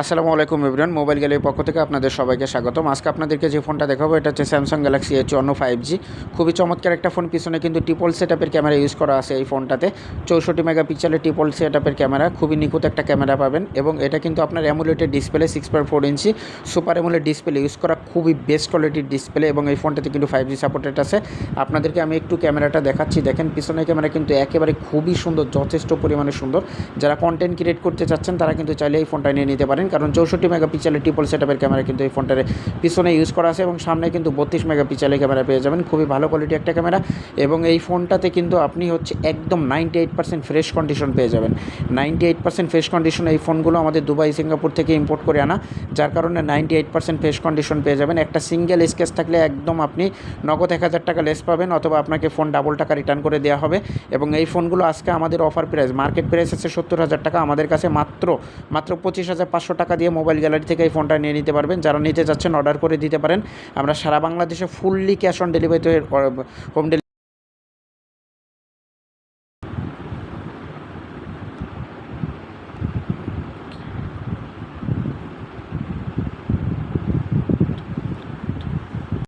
আসসালামু আলাইকুম everyone, mobile গ্যালারির পক্ষ থেকে আপনাদের সবাইকে স্বাগতম। আজকে আপনাদেরকে যে ফোনটা দেখাবো, এটা হচ্ছে স্যামসাং গ্যালাক্সি এ চুয়ান্ন ফাইভ জি খুবই চমৎকার একটা ফোন, পিছনে কিন্তু টিপল সেটআপের ক্যামেরা ইউজ করা আছে এই ফোনটাতে। চৌষট্টি মেগাপিক্সেলের টিপল সেটআপের ক্যামেরা খুবই নিখুঁত একটা ক্যামেরা পাবেন এবং এটা কিন্তু আপনার অ্যামুলেটের display six point four inch super AMOLED display use করা খুবই বেস্ট কোয়ালিটির ডিসপ্লে এবং এই ফোনটাতে কিন্তু ফাইভ জি সাপোর্টেড আছে। আপনাদেরকে আমি একটু ক্যামেরাটা দেখাচ্ছি। দেখেন, পিছনের ক্যামেরা কিন্তু একেবারে খুবই সুন্দর, যথেষ্ট পরিমাণে সুন্দর। যারা কন্টেন্ট ক্রিয়েট করতে চাচ্ছেন, তারা কিন্তু চাইলে এই ফোনটা নিয়ে নিতে পারেন। কারণ চৌষট্টি মেগাপিক্সেলের ট্রিপল সেটআপের ক্যামেরা কিন্তু এই ফোনটার পিছনে ইউজ করা আছে এবং সামনে কিন্তু বত্রিশ মেগাপিক্সেলের ক্যামেরা পেয়ে যাবেন। খুবই ভালো কোয়ালিটি একটা ক্যামেরা এবং এই ফোনটাতে কিন্তু আপনি হচ্ছে একদম ninety eight percent fresh condition পেয়ে যাবেন। Ninety eight percent fresh condition এই ফোনগুলো আমাদের দুবাই, সিঙ্গাপুর থেকে ইম্পোর্ট করে আনা। যার কারণে ninety eight percent fresh condition পেয়ে যাবেন। একটা সিঙ্গেল স্কেচ থাকলে একদম আপনি নগদ এক হাজার টাকা লেস পাবেন অথবা আপনাকে ফোন ডাবল টাকা রিটার্ন করে দেওয়া হবে। এবং এই ফোনগুলো আজকে আমাদের অফার প্রাইস মার্কেট প্রাইস আছে সত্তর হাজার টাকা। আমাদের কাছে মাত্র মাত্র পঁচিশ হাজার পাঁচশো টাকা দিয়ে মোবাইল গ্যালারি থেকে এই ফোনটা নিয়ে নিতে পারবেন। যারা নিতে যাচ্ছেন অর্ডার করে দিতে পারেন। আমরা সারা বাংলাদেশে ফুললি ক্যাশ অন ডেলিভারিতে হোম